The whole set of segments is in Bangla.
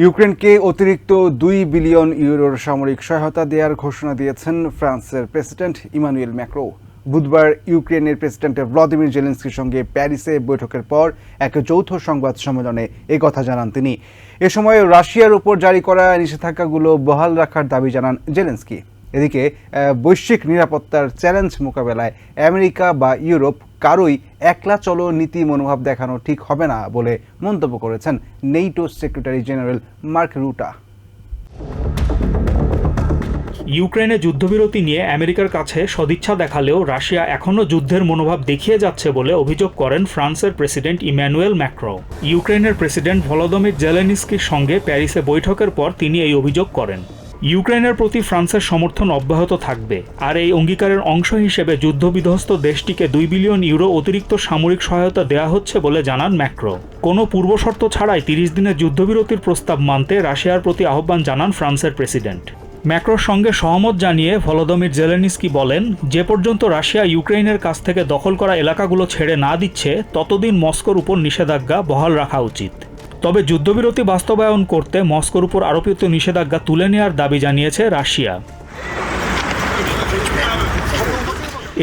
ইউক্রেনকে অতিরিক্ত দুই বিলিয়ন ইউরোর সামরিক সহায়তা দেওয়ার ঘোষণা দিয়েছেন ফ্রান্সের প্রেসিডেন্ট ইমানুয়েল ম্যাক্রো। বুধবার ইউক্রেনের প্রেসিডেন্ট ভ্লাদিমির জেলেন্সকির সঙ্গে প্যারিসে বৈঠকের পর এক যৌথ সংবাদ সম্মেলনে এ কথা জানান তিনি। এ সময় রাশিয়ার উপর জারি করা নিষেধাজ্ঞাগুলো বহাল রাখার দাবি জানান জেলেন্সকি। এদিকে বৈশ্বিক নিরাপত্তার চ্যালেঞ্জ মোকাবেলায় আমেরিকা বা ইউরোপ কারোই একলা চলো নীতি মনোভাব দেখানো ঠিক হবে না বলে মন্তব্য করেছেন NATO secretary general Mark Rutte. ইউক্রেনে যুদ্ধবিরতি নিয়ে আমেরিকার কাছে সদিচ্ছা দেখালেও রাশিয়া এখনও যুদ্ধের মনোভাব দেখিয়ে যাচ্ছে বলে অভিযোগ করেন ফ্রান্সের প্রেসিডেন্ট ইম্যানুয়েল ম্যাক্রো। ইউক্রেনের প্রেসিডেন্ট ভলোদমির জেলেনিস্কির সঙ্গে প্যারিসে বৈঠকের পর তিনি এই অভিযোগ করেন। ইউক্রেনের প্রতি ফ্রান্সের সমর্থন অব্যাহত থাকবে। আর এই অঙ্গীকারের অংশ হিসেবে যুদ্ধবিধ্বস্ত দেশটিকে দুই বিলিয়ন ইউরো অতিরিক্ত সামরিক সহায়তা দেওয়া হচ্ছে বলে জানান ম্যাক্রো। কোনো পূর্বশর্ত ছাড়াই তিরিশ দিনের যুদ্ধবিরতির প্রস্তাব মানতে রাশিয়ার প্রতি আহ্বান জানান ফ্রান্সের প্রেসিডেন্ট। ম্যাক্রোর সঙ্গে সহমত জানিয়ে ভলোদমির জেলেনিস্কি বলেন, যে পর্যন্ত রাশিয়া ইউক্রেনের কাছ থেকে দখল করা এলাকাগুলো ছেড়ে না দিচ্ছে, ততদিন মস্কোর উপর নিষেধাজ্ঞা বহাল রাখা উচিত। তবে যুদ্ধবিরতি বাস্তবায়ন করতে মস্কোর উপর আরোপিত নিষেধাজ্ঞা তুলে নেওয়ার দাবি জানিয়েছে রাশিয়া।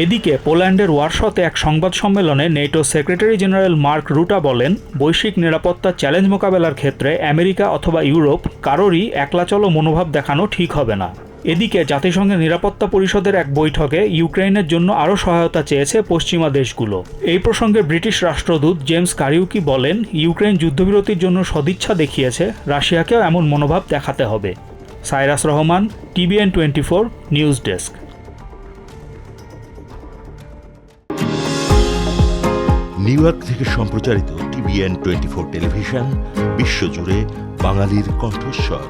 এদিকে পোল্যান্ডের ওয়ারশতে এক সংবাদ সম্মেলনে NATO secretary general Mark Rutte বলেন, বৈশ্বিক নিরাপত্তা চ্যালেঞ্জ মোকাবেলার ক্ষেত্রে আমেরিকা অথবা ইউরোপ কারোরই একলাচল মনোভাব দেখানো ঠিক হবে না। এদিকে জাতিসংঘের নিরাপত্তা পরিষদের এক বৈঠকে ইউক্রেনের জন্য আরও সহায়তা চেয়েছে পশ্চিমা দেশগুলো। এই প্রসঙ্গে ব্রিটিশ রাষ্ট্রদূত জেমস কারিউকি বলেন ইউক্রেন যুদ্ধবিরতির জন্য সদিচ্ছা দেখিয়েছে, রাশিয়াকেও এমন মনোভাব দেখাতে হবে। Cyrus Rahman TBN twenty four news desk. New York থেকে সম্প্রচারিত টিভিএন টোয়েন্টি ফোর টেলিভিশন, বিশ্বজুড়ে বাঙালির কণ্ঠস্বর।